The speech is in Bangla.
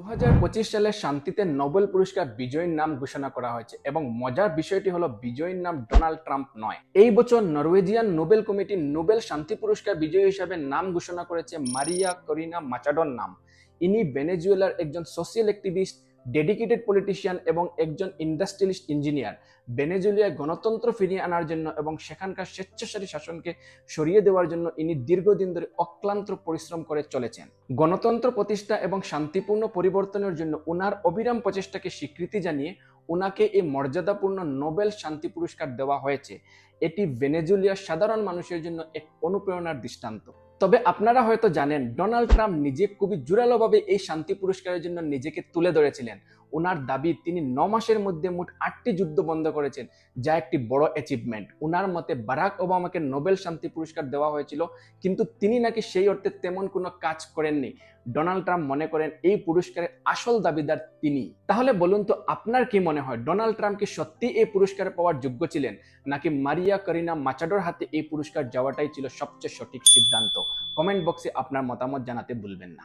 দুহাজার পঁচিশ সালে শান্তিতে নোবেল পুরস্কার বিজয়ীর নাম ঘোষণা করা হয়েছে এবং মজার বিষয়টি হলো বিজয়ীর নাম ডোনাল্ড ট্রাম্প নয়। এই বছর নরওয়েজিয়ান নোবেল কমিটি নোবেল শান্তি পুরস্কার বিজয়ী হিসাবে নাম ঘোষণা করেছে মারিয়া করিনা মাচাডন নাম। ইনি ভেনেজুয়েলার একজন সোশিয়াল অ্যাক্টিভিস্ট ডেডিকেটেড পলিটিশিয়ান এবং একজন ইন্ডাস্ট্রিয়ালিস্ট ইঞ্জিনিয়ার ভেনেজুয়েলিয়ায় গণতন্ত্র ফিরিয়ে আনার জন্য এবং সেখানকার স্বেচ্ছাচারী শাসনকে সরিয়ে দেওয়ার জন্য ইনি দীর্ঘদিন ধরে অক্লান্ত পরিশ্রম করে চলেছেন। গণতন্ত্র প্রতিষ্ঠা এবং শান্তিপূর্ণ পরিবর্তনের জন্য উনার অবিরাম প্রচেষ্টাকে স্বীকৃতি জানিয়ে উনাকে এই মর্যাদাপূর্ণ নোবেল শান্তি পুরস্কার দেওয়া হয়েছে। এটি ভেনেজুয়েলিয়ার সাধারণ মানুষের জন্য এক অনুপ্রেরণার দৃষ্টান্ত। তবে আপনারা হয়তো জানেন, ডোনাল্ড ট্রাম্প নিজে খুবই জোরালোভাবে এই শান্তি পুরস্কারের জন্য নিজেকে তুলে ধরেছিলেন। ওনার দাবি, তিনি ন মাসের মধ্যে মোট আটটি যুদ্ধ বন্ধ করেছেন, যা একটি বড় অ্যাচিভমেন্ট ওনার মতে, বারাক ওবামাকে নোবেল শান্তি পুরস্কার দেওয়া হয়েছিল, কিন্তু তিনি নাকি সেই অর্থে তেমন কোনো কাজ করেননি। ডোনাল্ড ট্রাম্প মনে করেন, এই পুরস্কারের আসল দাবিদার তিনি। তাহলে বলুন তো, আপনার কি মনে হয়, ডোনাল্ড ট্রাম্প কি সত্যি এই পুরস্কার পাওয়ার যোগ্য ছিলেন, নাকি মারিয়া করিনা মাচাডোর হাতে এই পুরস্কার যাওয়াটাই ছিল সবচেয়ে সঠিক সিদ্ধান্ত? কমেন্ট বক্সে আপনার মতামত জানাতে ভুলবেন না।